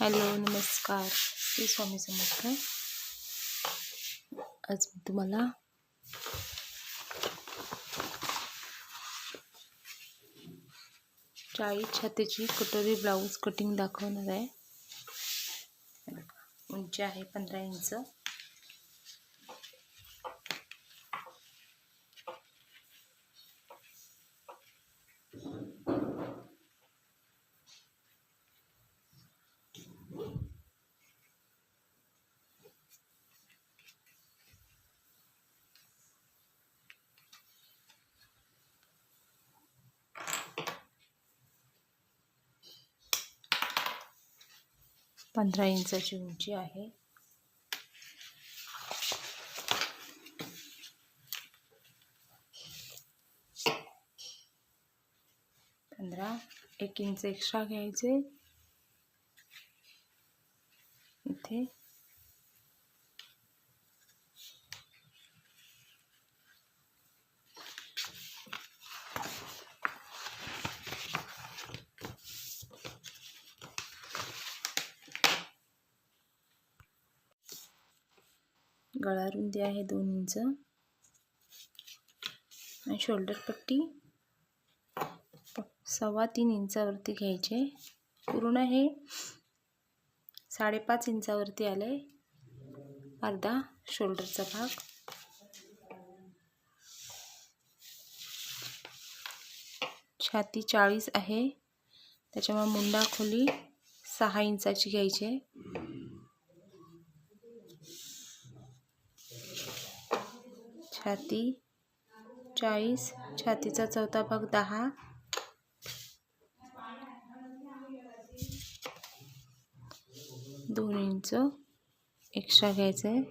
Hello नमस्कार. श्री स्वामी समर्थ. आज मी तुम्हाला चाळीस छातीची कटोरी ब्लाऊज कटिंग दाखवणार आहे. उंची आहे पंधरा इंच. पंधरा इंचाची उंची आहे. पंधरा एक इंच एक्स्ट्रा घ्यायचे इथे गळा रुंदी आहे दोन इंच आणि शोल्डर पट्टी प- सव्वा तीन इंचावरती घ्यायचे पूर्ण हे साडेपाच इंचावरती आले अर्धा शोल्डरचा भाग. छाती चाळीस आहे. त्याच्यामुळे मुंडा खोली सहा इंचाची घ्यायची छाती चाळीस छातीचा चौथा भाग दहा. दोन इंच एक्स्ट्रा घ्यायचं आहे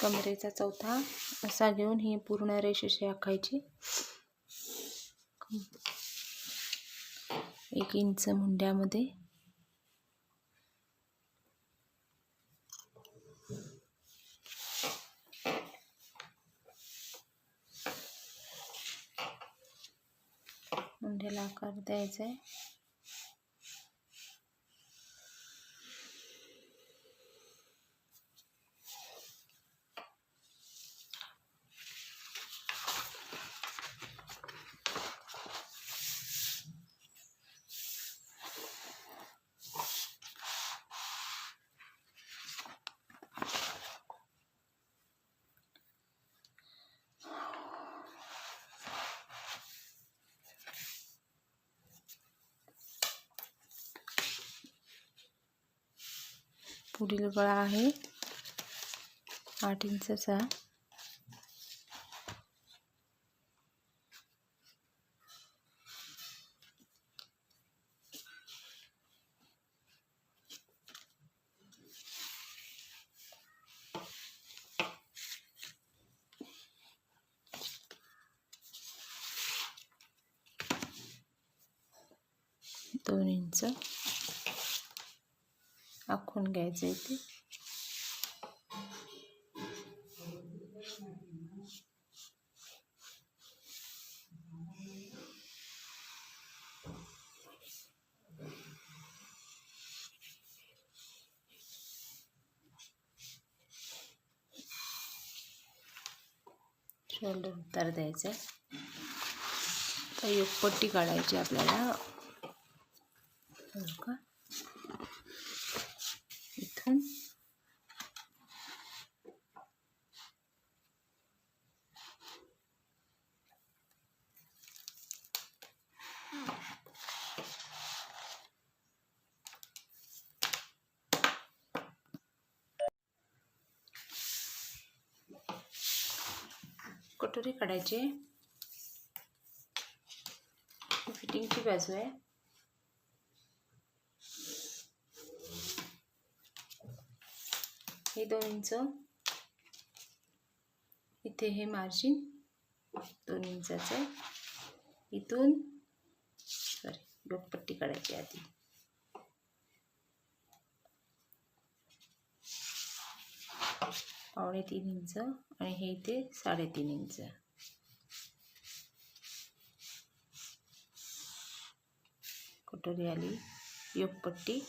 कमरेचा चौथा असा घेऊन ही पूर्ण रेषेशी आखायची. एक इंच मुंड्यामध्ये मुंड्याला आकार द्यायचा आहे पुढील गळा आहे. आठ इंचाचा. दोन इंच. आखून घ्यायचं इथे शोल्डर उतार द्यायचं आहे. तर एक पट्टी काढायची आपल्याला. का? इथून कटोरी काढायची. फिटिंगची बाजू आहे. हे दोन इंच. इथे हे मार्जिन दोन इंचाचं. इथून सॉरी योगपट्टी काढायची आधी. पावणे तीन इंच आणि हे इथे साडेतीन इंच. कटोरी आली? योगपट्टी.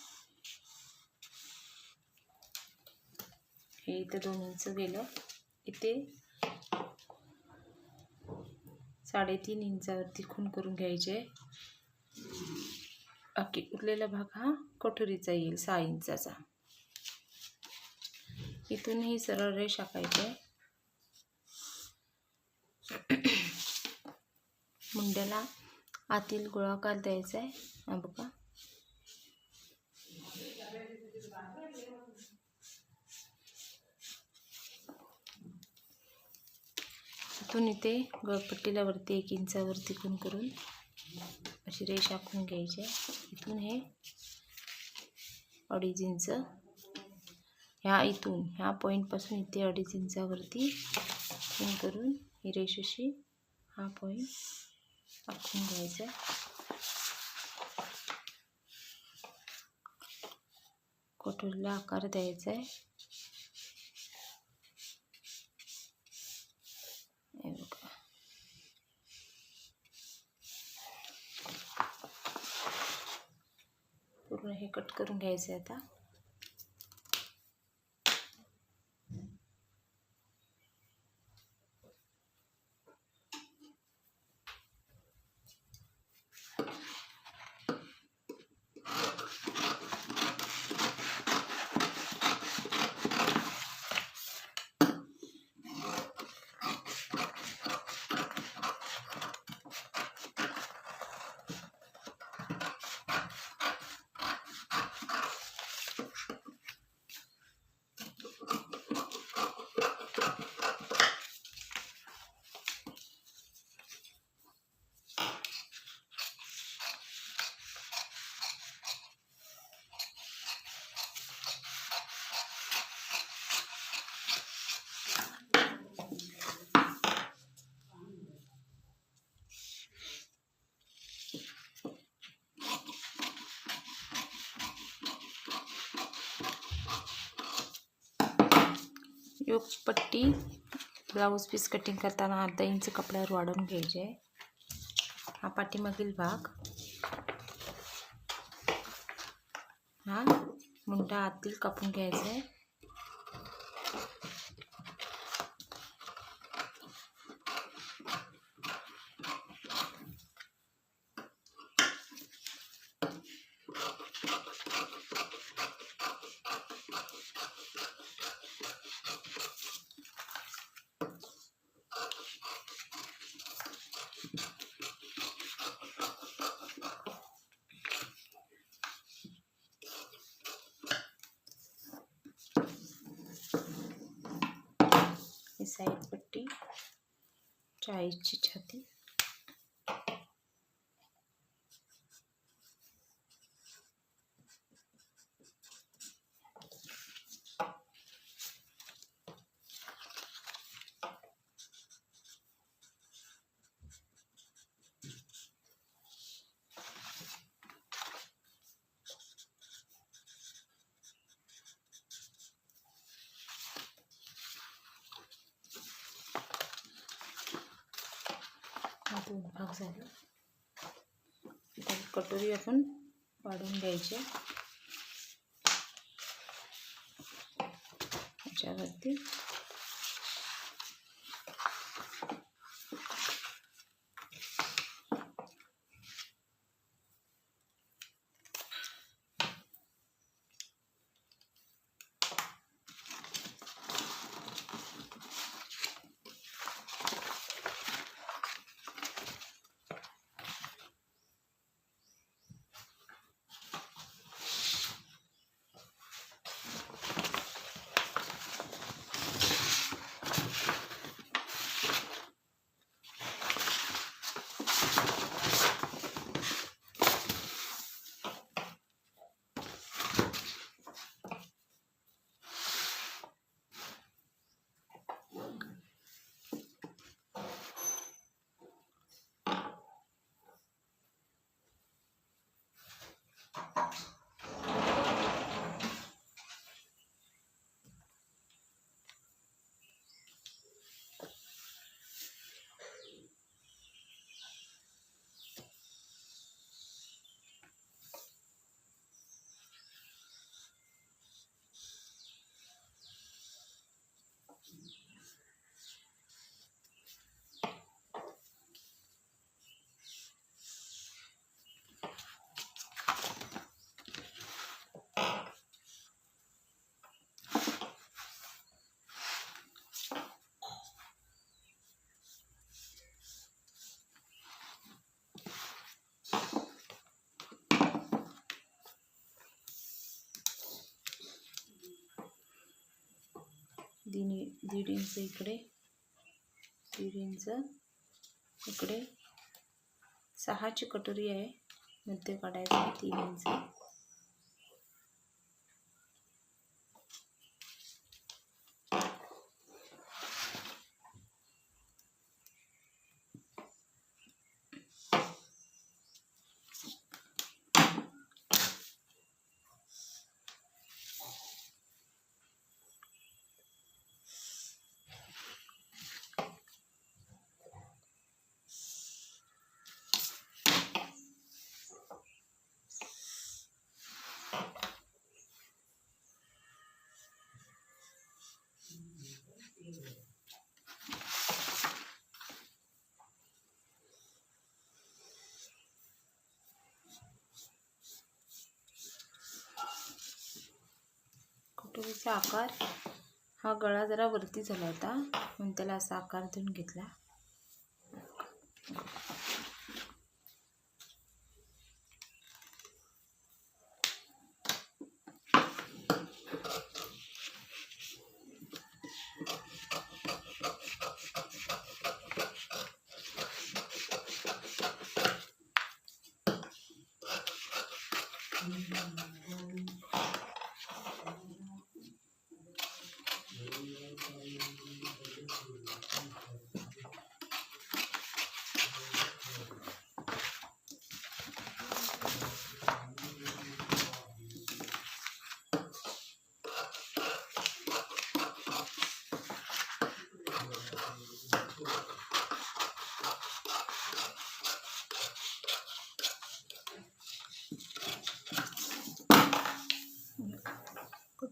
हे इथं दोन इंच गेलं. इथे साडेतीन इंचावरती खून करून घ्यायचे. बाकी उरलेला भाग हा कटोरीचा येईल सहा इंचाचा. इथूनही सरळ रेष आखायचे. मुंड्याला आतील गोळाकार द्यायचा आहे. हा बघा. इथून इथे गळपट्टीला वरती एक इंचावरती खून करून अशी रेष आखून घ्यायची इथून हे अडीच इंच. ह्या इथून ह्या पॉईंटपासून इथे अडीच इंचावरती खून करून ही रेष अशी हा पॉईंट आखून घ्यायचा कटोरीला आकार द्यायचा आहे हे बघा पूर्ण हे कट करून घ्यायचं आहे आता. योग पट्टी ब्लाऊज पीस कटिंग करताना अर्धा इंच कपड्यावर वाढवून घ्यायचे. हा पाठीमागील भाग. हा मुंडा आतील कापून घ्यायचा आहे. ही साईड पट्टी चाळीसची छाती हा दोन भाग झाले आता कटोरी आपण वाढून घ्यायची. याच्यावरती दीड दीड इंच इकडे दीड इंच इकडे सहाची कटोरी आहे मध्य काढायचं तीन इंच कटोरीचा आकार हा गळा जरा वरती झाला होता. म्हणून त्याला असा आकार देऊन घेतला.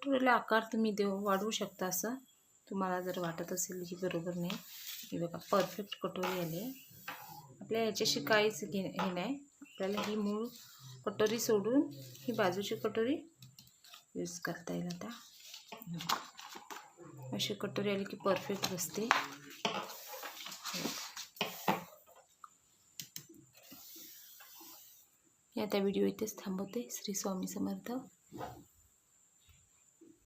कटोरीला आकार तुम्ही देऊ वाढवू शकता असं तुम्हाला जर वाटत असेल की बरोबर नाही. हे बघा परफेक्ट कटोरी आली. आहे आपल्या ह्याच्याशी काहीच घे हे नाही. आपल्याला ही मूळ कटोरी सोडून ही बाजूची कटोरी यूज करता येईल आता. अशी कटोरी आली की परफेक्ट बसते. या आता व्हिडिओ इथेच थांबवते. श्री स्वामी समर्थ.